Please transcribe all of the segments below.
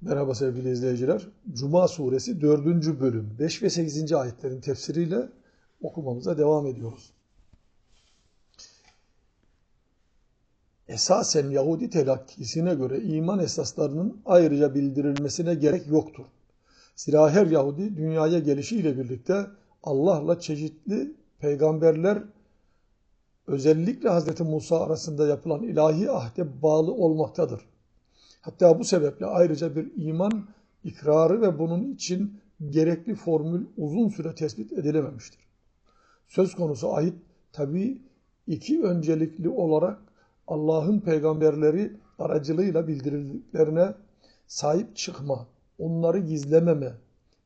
Merhaba sevgili izleyiciler. Cuma suresi 4. bölüm 5 ve 8. ayetlerin tefsiriyle okumamıza devam ediyoruz. Esasen Yahudi telakkisine göre iman esaslarının ayrıca bildirilmesine gerek yoktur. Zira her Yahudi dünyaya gelişiyle birlikte Allah'la çeşitli peygamberler özellikle Hz. Musa arasında yapılan ilahi ahde bağlı olmaktadır. Hatta bu sebeple ayrıca bir iman ikrarı ve bunun için gerekli formül uzun süre tespit edilememiştir. Söz konusu ayet tabi iki öncelikli olarak Allah'ın peygamberleri aracılığıyla bildirildiklerine sahip çıkma, onları gizlememe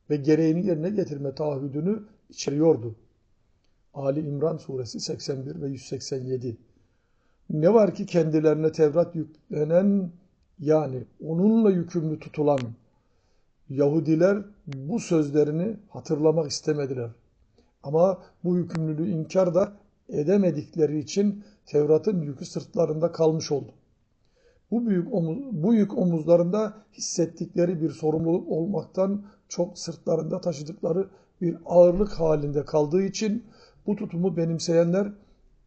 ve gereğini yerine getirme taahhüdünü içeriyordu. Ali İmran suresi 81 ve 187 Ne var ki kendilerine Tevrat yüklenen yani onunla yükümlü tutulan Yahudiler bu sözlerini hatırlamak istemediler. Ama bu yükümlülüğü inkar da edemedikleri için Tevrat'ın yükü sırtlarında kalmış oldu. Bu büyük omuz, bu yük omuzlarında hissettikleri bir sorumluluk olmaktan çok sırtlarında taşıdıkları bir ağırlık halinde kaldığı için bu tutumu benimseyenler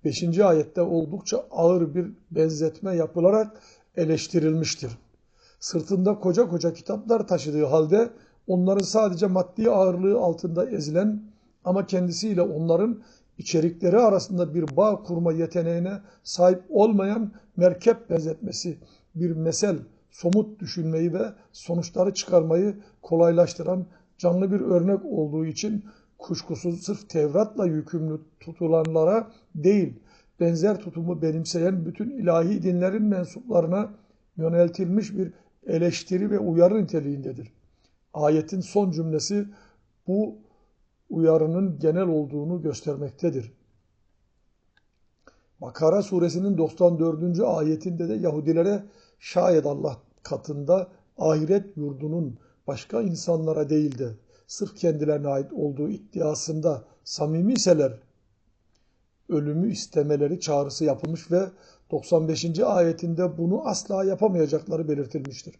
5. ayette oldukça ağır bir benzetme yapılarak eleştirilmiştir. Sırtında koca koca kitaplar taşıdığı halde onların sadece maddi ağırlığı altında ezilen ama kendisiyle onların içerikleri arasında bir bağ kurma yeteneğine sahip olmayan merkep benzetmesi, bir mesel, somut düşünmeyi ve sonuçları çıkarmayı kolaylaştıran canlı bir örnek olduğu için kuşkusuz sırf Tevrat'la yükümlü tutulanlara değil, benzer tutumu benimseyen bütün ilahi dinlerin mensuplarına yöneltilmiş bir eleştiri ve uyarı niteliğindedir. Ayetin son cümlesi bu uyarının genel olduğunu göstermektedir. Bakara suresinin 94. ayetinde de Yahudilere şayet Allah katında ahiret yurdunun başka insanlara değil de sırf kendilerine ait olduğu iddiasında samimiseler ölümü istemeleri çağrısı yapılmış ve 95. ayetinde bunu asla yapamayacakları belirtilmiştir.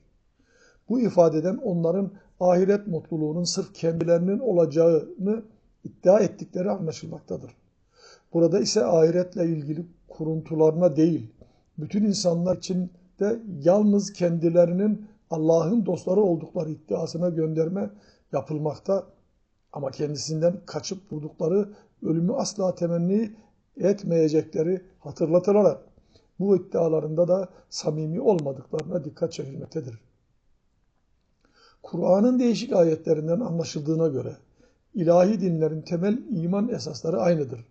Bu ifadeden onların ahiret mutluluğunun sırf kendilerinin olacağını iddia ettikleri anlaşılmaktadır. Burada ise ahiretle ilgili kuruntularına değil, bütün insanlar için de yalnız kendilerinin Allah'ın dostları oldukları iddiasına gönderme yapılmakta ama kendisinden kaçıp vurdukları ölümü asla temenni etmeyecekleri hatırlatılarak bu iddialarında da samimi olmadıklarına dikkat çekilmektedir. Kur'an'ın değişik ayetlerinden anlaşıldığına göre ilahi dinlerin temel iman esasları aynıdır.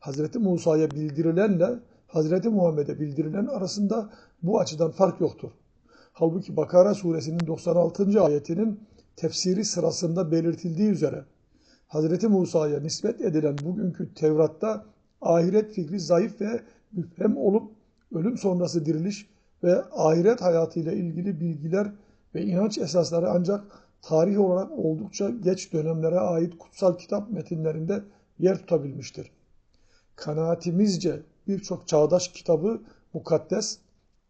Hz. Musa'ya bildirilenle Hz. Muhammed'e bildirilen arasında bu açıdan fark yoktur. Halbuki Bakara suresinin 96. ayetinin tefsiri sırasında belirtildiği üzere Hz. Musa'ya nispet edilen bugünkü Tevrat'ta ahiret fikri zayıf ve müphem olup ölüm sonrası diriliş ve ahiret hayatıyla ilgili bilgiler ve inanç esasları ancak tarih olarak oldukça geç dönemlere ait kutsal kitap metinlerinde yer tutabilmiştir. Kanaatimizce birçok çağdaş kitabı mukaddes,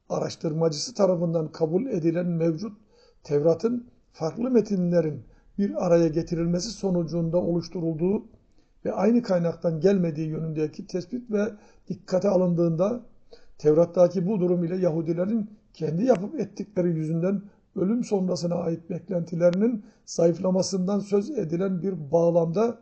araştırmacısı tarafından kabul edilen mevcut Tevrat'ın farklı metinlerin bir araya getirilmesi sonucunda oluşturulduğu ve aynı kaynaktan gelmediği yönündeki tespit ve dikkate alındığında Tevrat'taki bu durum ile Yahudilerin kendi yapıp ettikleri yüzünden ölüm sonrasına ait beklentilerinin zayıflamasından söz edilen bir bağlamda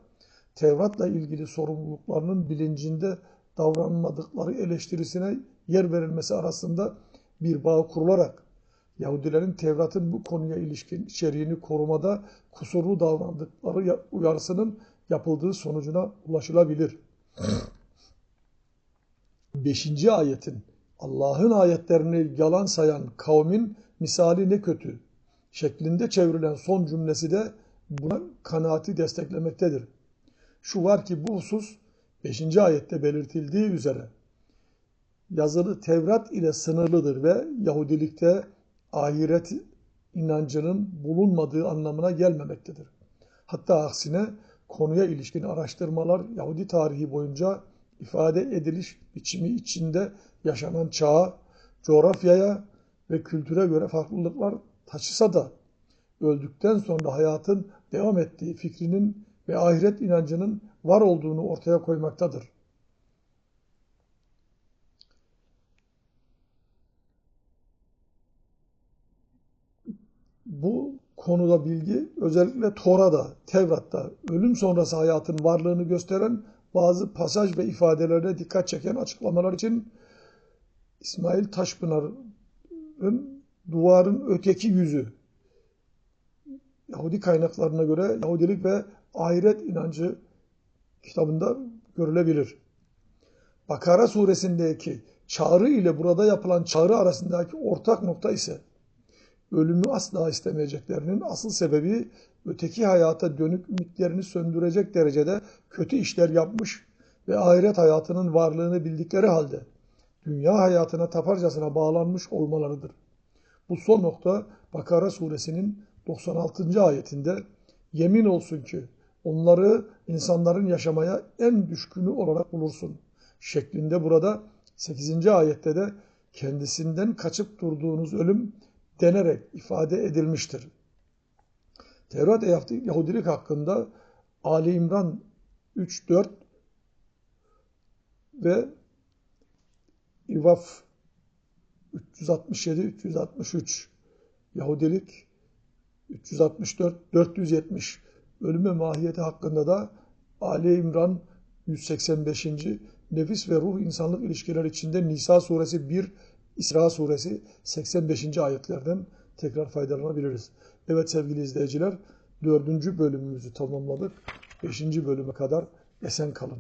Tevrat'la ilgili sorumluluklarının bilincinde davranmadıkları eleştirisine yer verilmesi arasında bir bağ kurularak Yahudilerin Tevrat'ın bu konuya ilişkin içeriğini korumada kusurlu davrandıkları uyarısının yapıldığı sonucuna ulaşılabilir. Beşinci ayetin Allah'ın ayetlerini yalan sayan kavmin misali ne kötü şeklinde çevrilen son cümlesi de buna kanaati desteklemektedir. Şu var ki bu husus 5. ayette belirtildiği üzere yazılı Tevrat ile sınırlıdır ve Yahudilikte ahiret inancının bulunmadığı anlamına gelmemektedir. Hatta aksine konuya ilişkin araştırmalar Yahudi tarihi boyunca ifade ediliş biçimi içinde yaşanan çağa, coğrafyaya ve kültüre göre farklılıklar taşısa da öldükten sonra hayatın devam ettiği fikrinin ve ahiret inancının var olduğunu ortaya koymaktadır. Bu konuda bilgi özellikle Tora'da, Tevrat'ta ölüm sonrası hayatın varlığını gösteren bazı pasaj ve ifadelerine dikkat çeken açıklamalar için İsmail Taşpınar'ın Duvarın Öteki Yüzü Yahudi kaynaklarına göre Yahudilik ve ahiret inancı kitabında görülebilir. Bakara suresindeki çağrı ile burada yapılan çağrı arasındaki ortak nokta ise ölümü asla istemeyeceklerinin asıl sebebi öteki hayata dönük ümitlerini söndürecek derecede kötü işler yapmış ve ahiret hayatının varlığını bildikleri halde dünya hayatına taparcasına bağlanmış olmalarıdır. Bu son nokta Bakara suresinin 96. ayetinde yemin olsun ki onları insanların yaşamaya en düşkünü olarak bulursun şeklinde burada 8. ayette de kendisinden kaçıp durduğunuz ölüm denerek ifade edilmiştir. Tevrat Yahudilik hakkında Ali İmran 3-4 ve İvaf 367-363 Yahudilik 364-470 ölüme mahiyeti hakkında da Ali İmran 185. Nefis ve ruh insanlık ilişkiler içinde Nisa suresi 1, İsra suresi 85. ayetlerden tekrar faydalanabiliriz. Evet sevgili izleyiciler, dördüncü bölümümüzü tamamladık. Beşinci bölüme kadar esen kalın.